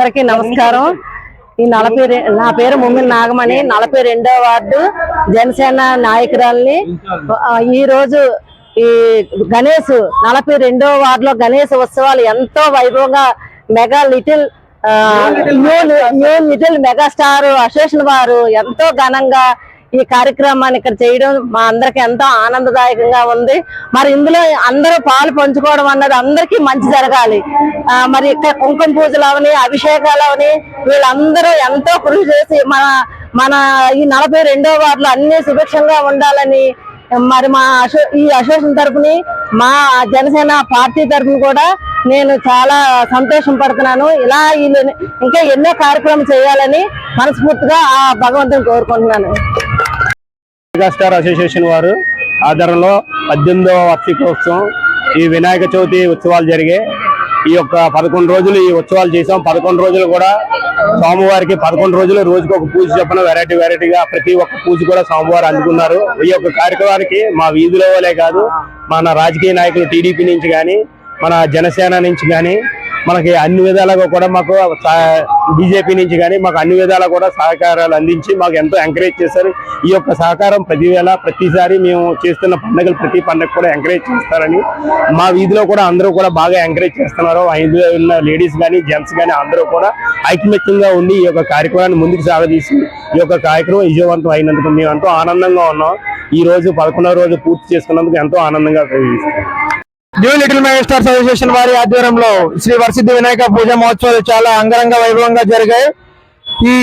అందరికీ నమస్కారం. ఈ నలభై నా పేరు ముమ్మిన నాగమణి. నలభై రెండో వార్డు జనసేన నాయకురాల్ని. ఈ రోజు ఈ గణేష్ నలభై రెండో వార్డులో గణేష్ ఉత్సవాలు ఎంతో వైభవంగా mega little new little megastar association వారు ఎంతో ఘనంగా ఈ కార్యక్రమాన్ని ఇక్కడ చేయడం మా అందరికి ఎంతో ఆనందదాయకంగా ఉంది. మరి ఇందులో అందరూ పాలు పంచుకోవడం అన్నది అందరికీ మంచి జరగాలి. మరి ఇక్కడ కుంకుమ పూజలు అవని అభిషేకాలు అవని వీళ్ళందరూ ఎంతో కృషి చేసి మన మన ఈ నలభై రెండో వార్డులో అన్ని సుభిక్షంగా ఉండాలని మరి మా అసో ఈ అసోసియేషన్ తరఫుని మా జనసేన పార్టీ తరఫున కూడా నేను చాలా సంతోషం పడుతున్నాను. ఇలా ఇంకా ఎన్నో కార్యక్రమం చేయాలని మనస్ఫూర్తిగా ఆ భగవంతుని కోరుకుంటున్నాను. మెగాస్టార్ అసోసియేషన్ వారు ఆధ్వర్యంలో పద్దెనిమిదవ వార్షికోత్సవం ఈ వినాయక చవితి ఉత్సవాలు జరిగాయి ఈ యొక్క పదకొండు రోజులు ఈ ఉత్సవాలు చేసాం పదకొండు రోజులు కూడా స్వామివారికి పదకొండు రోజులు రోజుకి ఒక పూజ చెప్పిన వెరైటీ వెరైటీగా ప్రతి ఒక్క పూజ కూడా స్వామివారు అందుకున్నారు. ఈ యొక్క కార్యక్రమానికి మా వీధిలో కాదు మన రాజకీయ నాయకులు టీడీపీ నుంచి కానీ మన జనసేన నుంచి కానీ మనకి అన్ని విధాలుగా కూడా మాకు బీజేపీ నుంచి కానీ మాకు అన్ని విధాలా కూడా సహకారాలు అందించి మాకు ఎంతో ఎంకరేజ్ చేశారు. ఈ యొక్క సహకారం ప్రతివేళ ప్రతిసారి మేము చేస్తున్న పండుగలు ప్రతి పండుగ కూడా ఎంకరేజ్ చేస్తారని. మా వీధిలో కూడా అందరూ కూడా బాగా ఎంకరేజ్ చేస్తున్నారు. ఐదు ఉన్న లేడీస్ కానీ జెంట్స్ కానీ అందరూ కూడా ఐకమత్యంగా ఉండి ఈ యొక్క కార్యక్రమాన్ని ముందుకు సాగదీసి ఈ యొక్క కార్యక్రమం విజయవంతం అయినందుకు మేము ఎంతో ఆనందంగా ఉన్నాం. ఈ రోజు పదకొండవ రోజు పూర్తి చేసుకున్నందుకు ఎంతో ఆనందంగా కలిగిస్తాం న్యూ లిటిల్ మెగాస్టార్స్ అసోసియేషన్ వారి ఆధ్వర్యంలో శ్రీ వరసిద్ధి వినాయక పూజ మహోత్సవాలు చాలా అంగరంగ వైభవంగా జరిగాయి. ఈ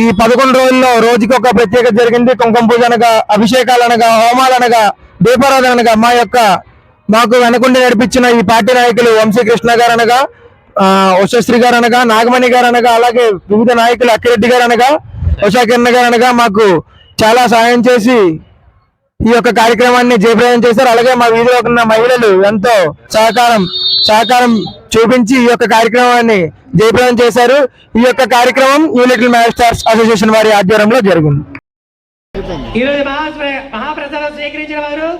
ఈ పదకొండు రోజుల్లో రోజుకి ఒక ప్రత్యేకత జరిగింది. కుంకుమ పూజ అనగా అభిషేకాలు అనగా హోమాలు అనగా దీపారాధన అనగా మా యొక్క మాకు వెనకుండి నడిపించిన ఈ పార్టీ నాయకులు వంశీకృష్ణ గారు అనగా ఉషశ్రీ గారు అనగా నాగమణి గారు అనగా అలాగే వివిధ నాయకులు అక్కిరెడ్డి గారు అనగా ఉషా కిరణ్ గారు అనగా మాకు చాలా సాయం చేసి ఈ యొక్క కార్యక్రమాన్ని జయప్రదం చేశారు. అలాగే మా వీధిలో ఉన్న మహిళలు ఎంతో సహకారం సహకారం చూపించి ఈ యొక్క కార్యక్రమాన్ని జయప్రదం చేశారు. ఈ యొక్క కార్యక్రమం న్యూ లిటిల్ అసోసియేషన్ వారి ఆధ్వర్యంలో జరిగింది. ఈరోజు మహాప్రసాదం స్వీకరించిన వారు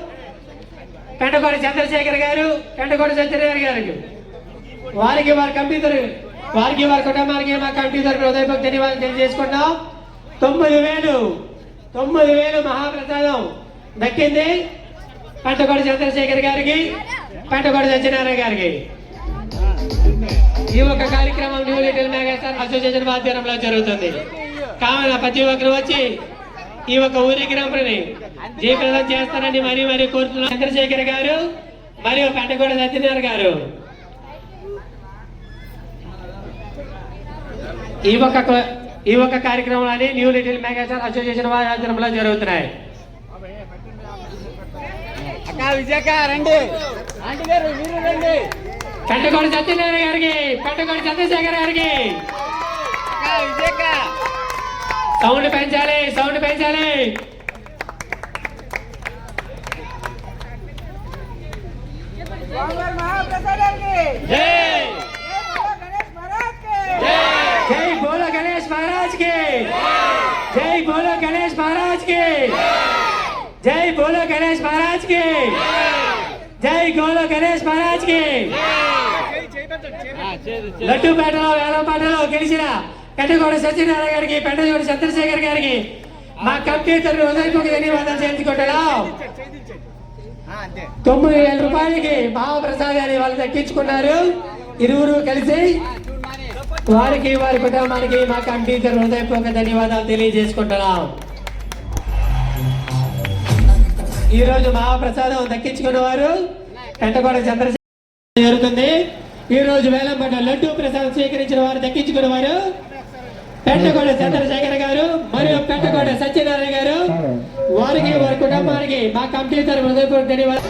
పెంటకోడి చంద్రశేఖర్ గారు పెంటకోడి సత్యనారాయణ గారు. వారికి వారి కంప్యూటర్ వారికి వారి కుటుంబానికి మా కంప్యూటర్ హృదయపూర్వక ధన్యవాదాలు తెలియజేసుకుంటాం తొమ్మిది వేలు తొమ్మిది వేలు మహాప్రసాదం దక్కింది పెంటకోడి చంద్రశేఖర్ గారికి పెంటకోడి సత్యనారాయణ గారికి. ఈ ఒక కార్యక్రమం న్యూ లిటిల్ మెగాస్టార్ అసోసియేషన్ ఆధ్వర్యంలో జరుగుతుంది. కావున ప్రతి ఒక్కరు వచ్చి ఈ ఒక గ్రామని జయప్రదం చేస్తారని మరీ మరీ కోరుతున్నాం. చంద్రశేఖర్ గారు మరియు పంటగోడ సత్యనారాయణ గారు. ఈ ఒక ఈ ఒక కార్యక్రమాన్ని న్యూ లిటిల్ మెగాస్టార్ అసోసియేషన్ వారి ఆధ్వర్యంలో జరుగుతున్నాయి. పెంటగూడ సత్యనారాయణ గారికి పెంటగూడ చంద్రశేఖర్ గారికి. సౌండ్ పెంచాలి సౌండ్ పెంచాలి. జై. జై బోలో గణేష్ మహారాజ్కి. జై. బోలో గణేష్ మహారాజ్కి. జై. బోలో గణేష్ మహారాజ్ కి జై గోలో గణేష్ మహారాజ్కి లడ్డూపేటలో వేలంపాటలో గెలిచిన పెద్దగోడ సత్యనారాయణ గారికి పెద్దగోడ చంద్రశేఖర్ గారికి మా కంప్యూటర్ హృదయపూర్వక ధన్యవాదాలు చేయించుకుంటాడు తొమ్మిది వేల రూపాయలకి మహాప్రసాదాన్ని వాళ్ళు దక్కించుకున్నారు. ఇరువురు కలిసి వారికి వారి కుటుంబానికి మా కంప్యూటర్ హృదయపూర్వక ధన్యవాదాలు తెలియజేసుకుంటున్నాం. ఈ రోజు మహాప్రసాదం దక్కించుకున్న వారు పెంటగోడ చంద్రశేఖర్ జరుగుతుంది ఈ రోజు వేలంపట లడ్డూ ప్రసాదం స్వీకరించిన వారు దక్కించుకున్న వారు పెంటగోడ చంద్రశేఖర్ గారు మరియు పెంటగోడ సత్యనారాయణ గారు. వారికి వారి కుటుంబానికి మా కంప్యూటర్ హృదయపూర్వక ధన్యవాదాలు.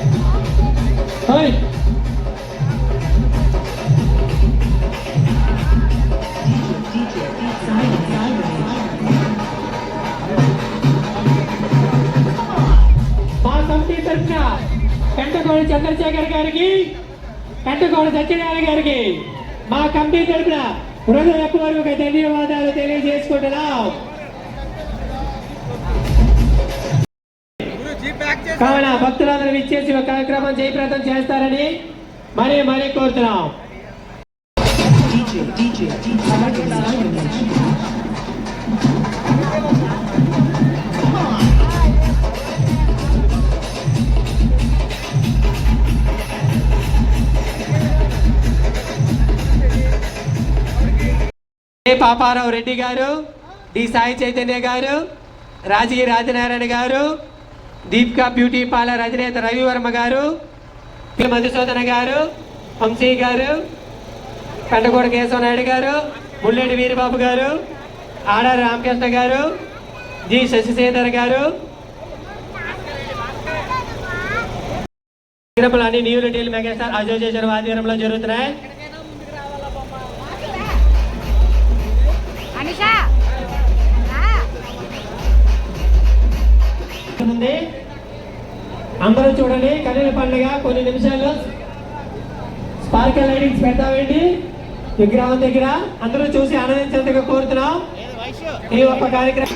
ఓయ్. తరఫున చంద్రశేఖర్ గారికి పెంటగోడ సత్యనారాయణ గారికి మా కమిటీ తరఫున హృదయపూర్వక ధన్యవాదాలు తెలియజేసుకుంటున్నాం కావున భక్తులందరూ ఇచ్చేసి ఒక కార్యక్రమం జయప్రదం చేస్తారని మరీ మరీ కోరుతున్నాం పాపారావు రెడ్డి గారు డి సాయి చైతన్య గారు రాజీ రాజనారాయణ గారు దీపికా బ్యూటీ పార్లర్ అధినేత రవివర్మ గారు మధుసూదన గారు వంశీ గారు పెంటకోట కేశవనాయుడు గారు ముల్లెడి వీరబాబు గారు ఆడారి రామకృష్ణ గారు జి శశిశేఖర్ గారు. అన్ని న్యూ రిటైల్ మెగాస్టార్ అసోసియేషన్ ఆధ్వర్యంలో జరుగుతున్నాయి. ఉంది అందరూ చూడండి. కన్నెల పండుగ కొన్ని నిమిషాల్లో. స్పార్కల్ లైటింగ్స్ పెడతామండి విగ్రహం దగ్గర. అందరూ చూసి ఆనందించేందుకు కోరుతున్నాం. ఈ ఒక్క కార్యక్రమం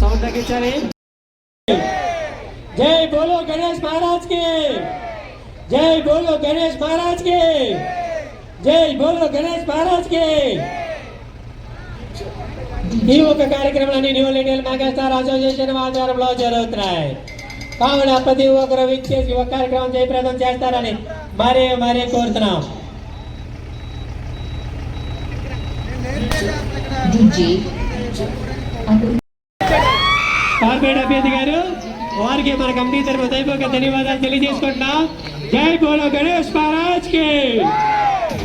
సౌండ్ తగ్గించాలి. జై బోలో గణేష్ మహారాజ్కి జై బోలో గణేష్ మహారాజ్కి జై బోలో గణేష్ మహారాజ్కి ఈ ఒక కార్యక్రమాన్ని న్యూ ఇండియన్ మెగాస్టార్ అసోసియేషన్ ఆధ్వర్యంలో జరుగుతున్నాయి. కావున ప్రతి ఒక్కరు విచ్చేసి ఒక కార్యక్రమం జయప్రదం చేస్తారని మరీ మరీ కోరుతున్నాం. కార్పొరేట్ అభ్యర్థి గారు వారికి మన కమిటీ తరఫు దైవక ధన్యవాదాలు తెలియజేసుకుంటున్నాం. జై బోలో గణేష్ మహారాజ్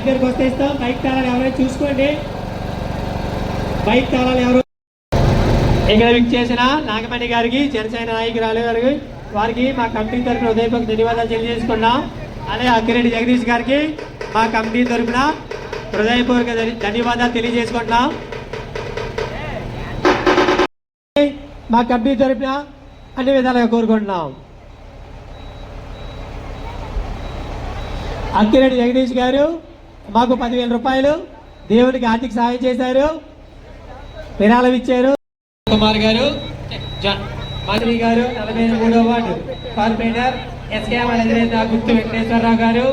ఇక్కడ బైక్ దగ్గరకు వస్తే ఇస్తాం బైక్ తాళాలు ఎవరైనా చూసుకోండి. బైక్ తాళాలు ఎవరు ఇక్కడ విక్ చేసిన నాగమణి గారికి జనసేన నాయకురాలు గారికి వారికి మా కమిటీ తరఫున హృదయపూర్వక ధన్యవాదాలు తెలియజేసుకున్నాం అదే అక్కిరెడ్డి జగదీష్ గారికి మా కమిటీ తరఫున హృదయపూర్వక ధన్యవాదాలు తెలియజేసుకుంటున్నాం. మా కమిటీ తరఫున అన్ని విధాలుగా కోరుకుంటున్నాం. అక్కిరెడ్డి జగదీష్ గారు మాకు పదివేల రూపాయలు దేవుడికి ఆర్థిక సహాయం చేశారు. విరాళం ఇచ్చారు. కుమార్ గారు జ- మంత్రి గారు నలభై మూడో వార్డు. కార్పొరేటర్ ఎస్కే అధినేత గుర్తు వెంకటేశ్వరరావు గారు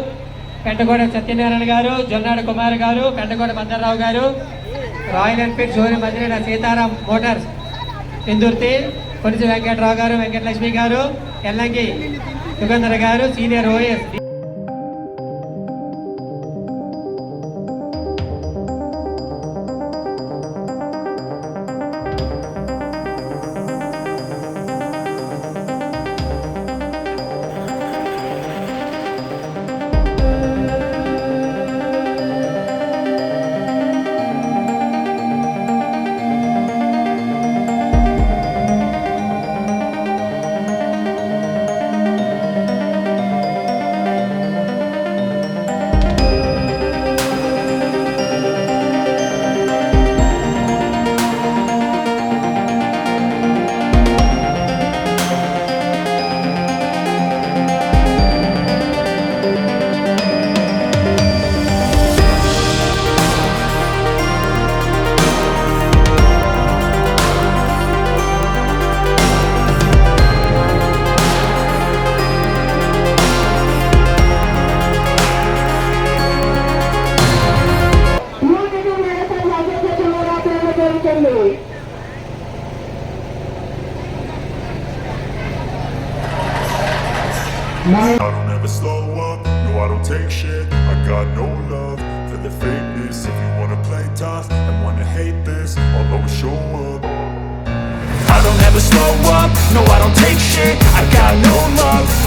పెంటగోడ సత్యనారాయణ గారు జొన్నాడు కుమార్ గారు పెంటగోడ భద్రరావు గారు రాయల్ ఎన్ఫీల్డ్ షోరూమ్ అధినేత Sitaram motors Indurthi Konisi Venkatarao garu Venkatalakshmi garu Ellangi Yugandhar garu senior OS show up. I don't ever slow up, no I don't take shit. I got no love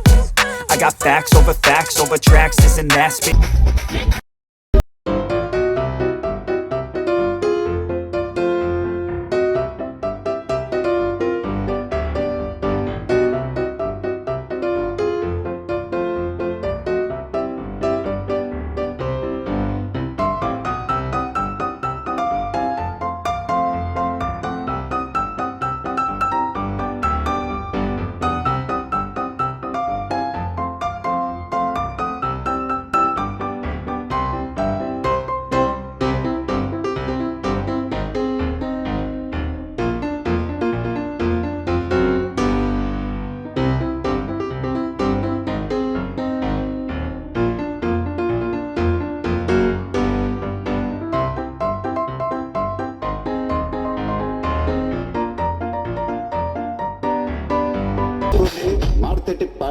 I got facts over facts over tracks, and that spit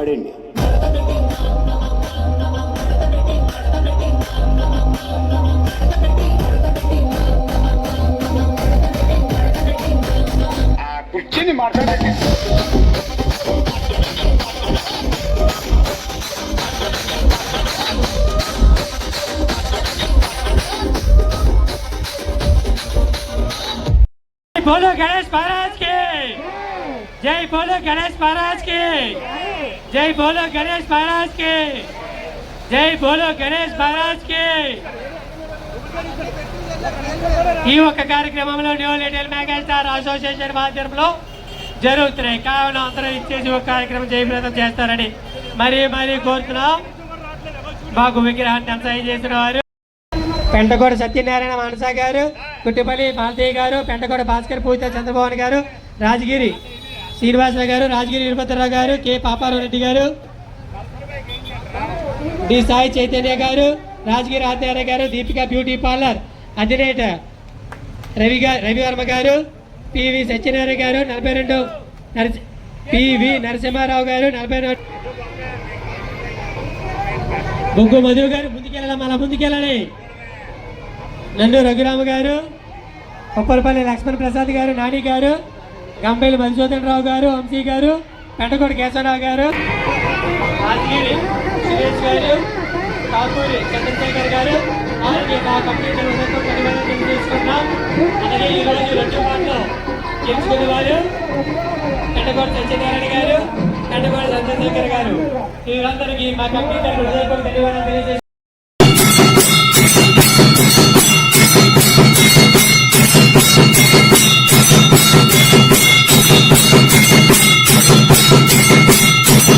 మార్తెట్టి పాడండి जय बोलो गणेश महाराज के जय बोलो गणेश महाराज के జై బోలో గణేష్ మహారాజ్కి జై బోలో గణేష్ మహారాజ్కి ఈ ఒక్క కార్యక్రమంలో న్యూ లిటిల్ మెగాస్టార్ అసోసియేషన్ మాధ్యమంలో జరుగుతున్నాయి. కావున అందరూ ఇచ్చేసి ఒక కార్యక్రమం జయప్రదం చేస్తారని మరీ మరీ కోరుతున్నాం. మాకు విగ్రహాన్ని అంత చేసిన వారు పెంటగోడ సత్యనారాయణ మనసా గారు కుట్టిపల్లి మాలతీయ గారు పెంటగోడ భాస్కర్ పూజ చంద్రమోహన్ గారు రాజగిరి శ్రీనివాసరావు గారు రాజగిరి వీరభద్రరావు గారు కె పాపారావు రెడ్డి గారు డి సాయి చైతన్య గారు రాజగిరి ఆత్యారాయ గారు దీపిక బ్యూటీ పార్లర్ అధినేత రవి గారు రవివర్మ గారు పివి సత్యనారాయణ గారు నలభై రెండు పివి నరసింహారావు గారు నలభై రెండు బొగ్గు మధు గారు ముందుకెళ్ళాలి అలా ముందుకెళ్ళాలి. నందు రఘురామ గారు కొప్పలపల్లి లక్ష్మణ్ ప్రసాద్ గారు నాని గారు గంపేలి మధుసూదన్ రావు గారు వంశీ గారు పెంటకోటి కేశవరావు గారు సురేష్ గారు కాకూరి చంద్రశేఖర్ గారు అలాగే మా కంప్యూటర్ రెండు పాటలు గారు కండకోటి గారు. వీరందరికీ మా కంప్యూటర్